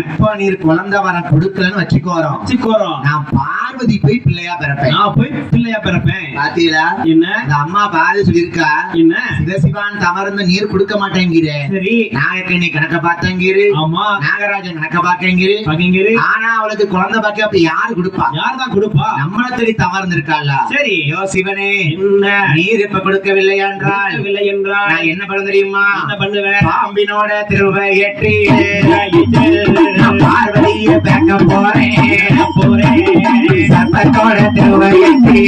இப்போ குழந்தை வரம் கொடுக்கலன்னு வச்சுக்கோறோம். வச்சுக்கோறோம். நான் பார்வதி போய் பிள்ளையா பிறப்பேன். நான் போய் பிள்ளையா பிறப்பேன். பாத்தீங்களா? என்ன? அந்த அம்மா பாரதி சொல்லியிருக்கா. என்ன? சிவசிவான் தமர்ந்து நீர் கொடுக்க மாட்டேங்கிற. சரி. நாகக்கண்ணி கணக்க பார்த்தங்கிரு ஆமா. நாகராஜன் கணக்க பாக்கங்கிரு பகிங்கிரு ஆனா அவளுக்கு குழந்தை பாக்க அப்ப யாரு கொடுப்பா? யார் தான் கொடுப்பா? நம்மள தேடி தவறுந்திருக்காளா? சரி. ஐயோ சிவனே என்ன? நீர் இப்ப கொடுக்கவில்லை என்றால் இல்லை என்றால் நான் என்ன பண்ண தெரியுமா? என்ன பண்ணுவேன்? பாம்பினோட திருவையற்றி பார்வதிய பேக்க போறேன் போறேன். சர்ப்பத்தோட திருவையற்றி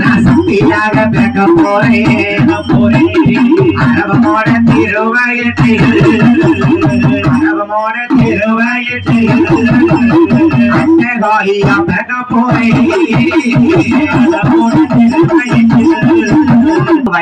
நான் சக்தியாக பேக்க போறேன் அரவமோட அரவமோட பேக்க போறேன்.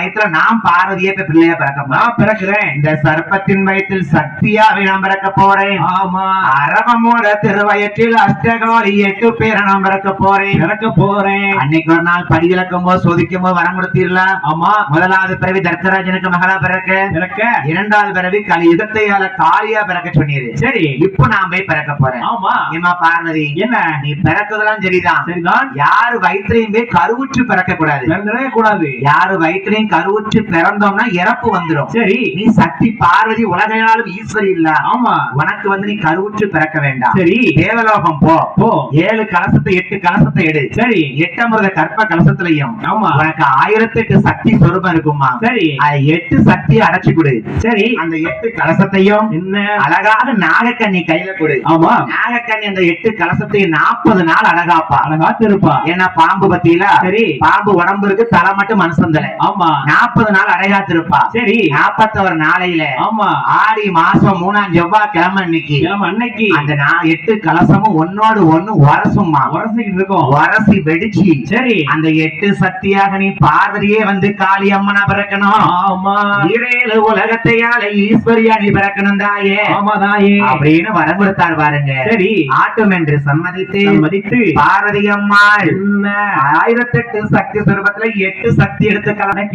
வயிற்றுல நாம் பார்வதிய இப்ப பிள்ளையா பிறக்க நான் பிறக்கிறேன். இந்த சர்ப்பத்தின் வயிற்றில் சக்தியாக நான் பிறக்க போறேன். ஆமா. அரவமோட திருவயற்றில் அஷ்டகாரி எட்டு பேரை நான் பிறக்க போறேன். பிறக்க போறேன். அன்னைக்கு ஒரு நாள் படி இழக்கும் போது சோதிக்கும் போது வரம் கொடுத்தீர்களா? ஆமா. முதலாவது பிறவி தர்த்தராஜனுக்கு மகளா பிறக்க. பிறக்க. இரண்டாவது பிறவி கலி யுகத்தையால காளியா பிறக்க சொன்னீரு. சரி. இப்போ நான் போய் பிறக்க போறேன். ஆமா. ஏமா பார்வதி? என்ன? நீ பிறக்குதெல்லாம் சரிதான். சரிதான். யாரு வயிற்றையும் போய் கருவுற்று பிறக்க கூடாது. கூடாது. யாரு வயிற்றையும் கருவுற்று பிறந்தோம்னா இறப்பு வந்துடும் சரி. நீ சக்தி பார்வதி உலகையாலும் ஈஸ்வரி இல்ல. ஆமா. உனக்கு வந்து நீ கருவுற்று பிறக்க வேண்டாம். சரி. தேவலோகம் போ. போ. ஏழு கலசத்தை எட்டு கலசத்தை எடு. சரி. எட்டமிருத கற்ப கலசத்திலையும் ஆமா. உனக்கு ஆயிரத்தி எட்டு சக்தி சொரூபம் இருக்குமா? சரி. எட்டு சக்தியை அடைச்சு கொடு. சரி. அந்த எட்டு கலசத்தையும் என்ன? அழகாக நாகக்கண்ணி கையில கொடு. ஆமா. நாகக்கண்ணி அந்த எட்டு கலசத்தையும் நாற்பது நாள் அழகாப்பா அழகாத்து இருப்பா ஏன்னா பாம்பு பத்தியில சரி. பாம்பு உடம்பு இருக்கு தலை மட்டும் மனுஷன் தலை. ஆமா. நாற்பது நாள் அழகாத்திருப்பா சரி. நாற்பத்தோரு நாளையில ஆமா. ஆடி மாசம் மூணாம் செவ்வாய் கிழமை அன்னைக்கு. அன்னைக்கு. அந்த எட்டு கலசமும் ஒன்னோடு ஒண்ணு உரசும்மா. உரசிக்கிட்டு இருக்கோம். உரசி வெடிச்சு. சரி. அந்த எட்டு சக்தியாக நீ பார்வதியே வந்து காளி அம்மனா பிறக்கணும். ஆமா. ஈரேழு உலகத்தையால ஈஸ்வரியா நீ பிறக்கணும் தாயே. ஆமா தாயே. அப்படின்னு வரம் கொடுத்தார் பாருங்க. சரி. ஆட்டும் என்று சம்மதித்து மதித்து பார்வதி என்ன? ஆயிரத்தெட்டு சக்தி சுரூபத்துல எட்டு சக்தி எடுத்து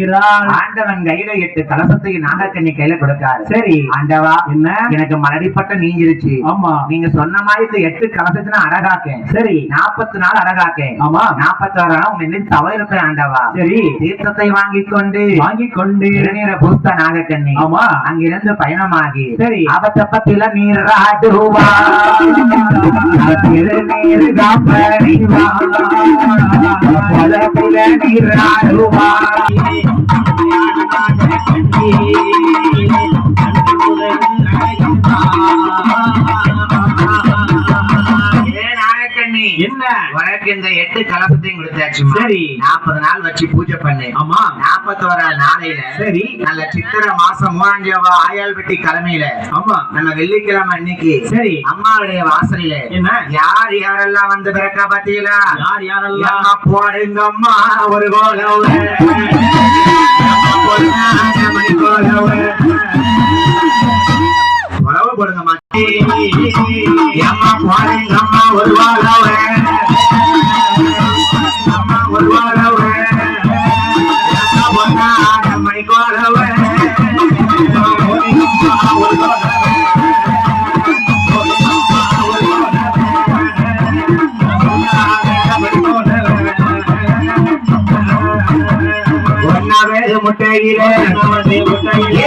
கலக்கிறாள் ஆண்டவன் கையில எட்டு கலசத்தை நாகக்கண்ணி கையில கொடுக்காரு. சரி. ஆண்டவா என்ன? எனக்கு மலடிப்பட்ட நீங்கிருச்சு ஆமா. நீங்க சொன்ன மாதிரி எட்டு கலசத்தை நான் அழகாக்கேன் சரி. நாற்பத்தி நாள் அழகாக்கேன் ஆமா. நாற்பத்தாறு நாள் உங்க தவறு இருப்பேன் ஆண்டவா. சரி. தீர்த்தத்தை வாங்கிக் கொண்டு வாங்கி கொண்டு திருநீர பூஸ்த நாகக்கண்ணி. ஆமா. அங்கிருந்து பயணமாகி. சரி. அவத்த பத்தில நீராடுவா திருநீர் காப்பறிவா பலத்தில நீராடுவா ஏ என்ன? உனக்கு இந்த எட்டு கலசத்தையும் கொடுத்தாச்சு சரி. நாற்பது நாள் வச்சு பூஜை பண்ணு. ஆமா. நாற்பத்தோரா நாளையில சரி. நல்ல சித்திரை மாசம் மூணாம் தேவா ஆயாள்பட்டி கிழமையில. ஆமா. நம்ம வெள்ளிக்கிழமை அன்னைக்கு சரி. அம்மாவுடைய வாசலில என்ன? யார் யாரெல்லாம் வந்து பிறக்கா பாத்தீங்களா யார் யாரெல்லாம்? போடுங்க அம்மா ஒரு கோலவு உழவு அம்மா போடுங்க அம்மா ஒரு கோலவு அம்மா முட்டையிலே.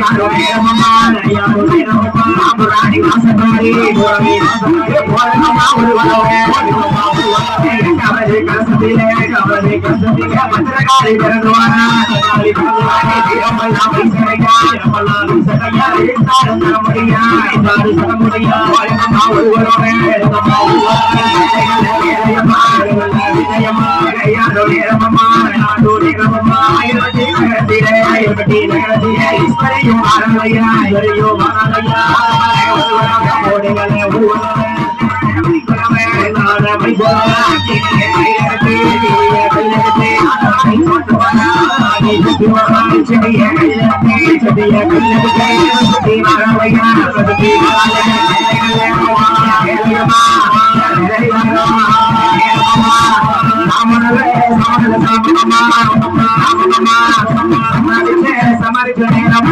I'm அவரே கலசத்திலே அவரே கலசத்திலே பத்திரகாளி பிறந்துவாரா பத்திரகாளி பிறந்துவாரே திருமல் நாமி சரையா திருமல் நாமி சரையா இருந்தாலும் தரமுடியா இருந்தாலும் தரமுடியா வழங்கம்மா ஒருவரோரே வழங்கம்மா ஒருவரோரே விஜயமா கையாடோ நேரமம்மா நாடோ நேரமம்மா ஐரோட்டி நகரத்திலே ஐரோட்டி நகரத்திலே ஈஸ்வரியும் ஆரம்பையா ஐயோ மாலையா ஒருவராக ஓடுங்களே ஒருவராக I'm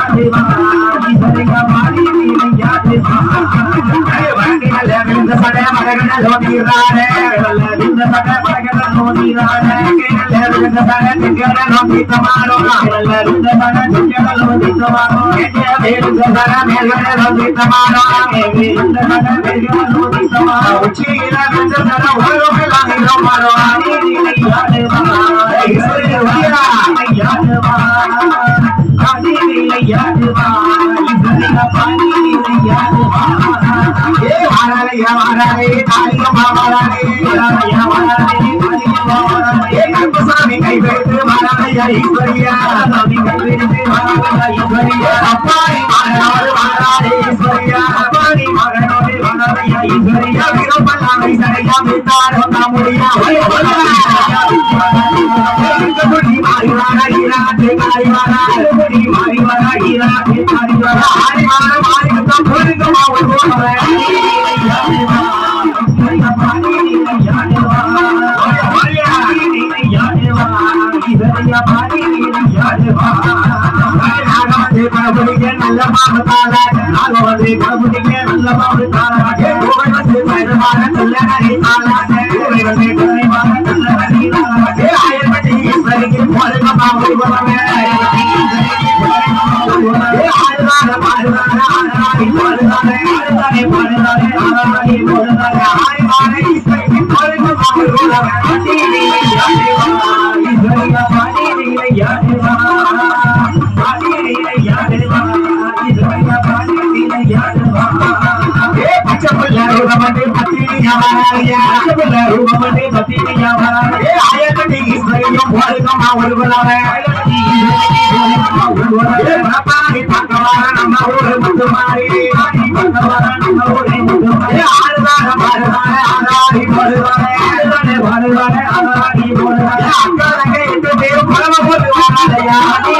ஆடி மகன நோக்கிறானே இந்த யாருவா हमारा रे आलिम हमारा रे भैया हमारा रे आलिम हमारा रे एक स्वामी कई बैठे हमारा भैया ईश्वरिया स्वामी कई बैठे हमारा भैया ईश्वरिया अपारी मारनार हमारा रे ईश्वरिया अपारी मारनार हमारा भैया ईश्वरिया मेरा बला नहीं सरिया मितार होता मुड़िया हे बला बुढ़ी मारी वाला हीरा मारी वाला बुढ़ी मारी वाला हीरा मारी वाला हरी मारा मारी கணபதிக்கே நல்ல பாவத்தால நாகவதி கணபதிக்கே நல்ல பாவத்தால கோவலத்தை பயணமாக நல்ல கரைத்தால கோவலத்தை பயணமாக நல்ல கரைத்தால ஆயிரப்பட்டி ஈஸ்வரிக்கு போலக பாவை வரவே ஆயிரம் भवते पति यमराया कबलरु भवते पति यमराया आयत दिगी सयो भोर कमावर बलावे पापाहि भगवान नमोर मुदमारे भगवान नमोर मुदमारे आरदार भरदार आराहि भरदार आरदार भरदार आराहि भरदार अंगरंगे इंद्र देव भरम भरदार यानी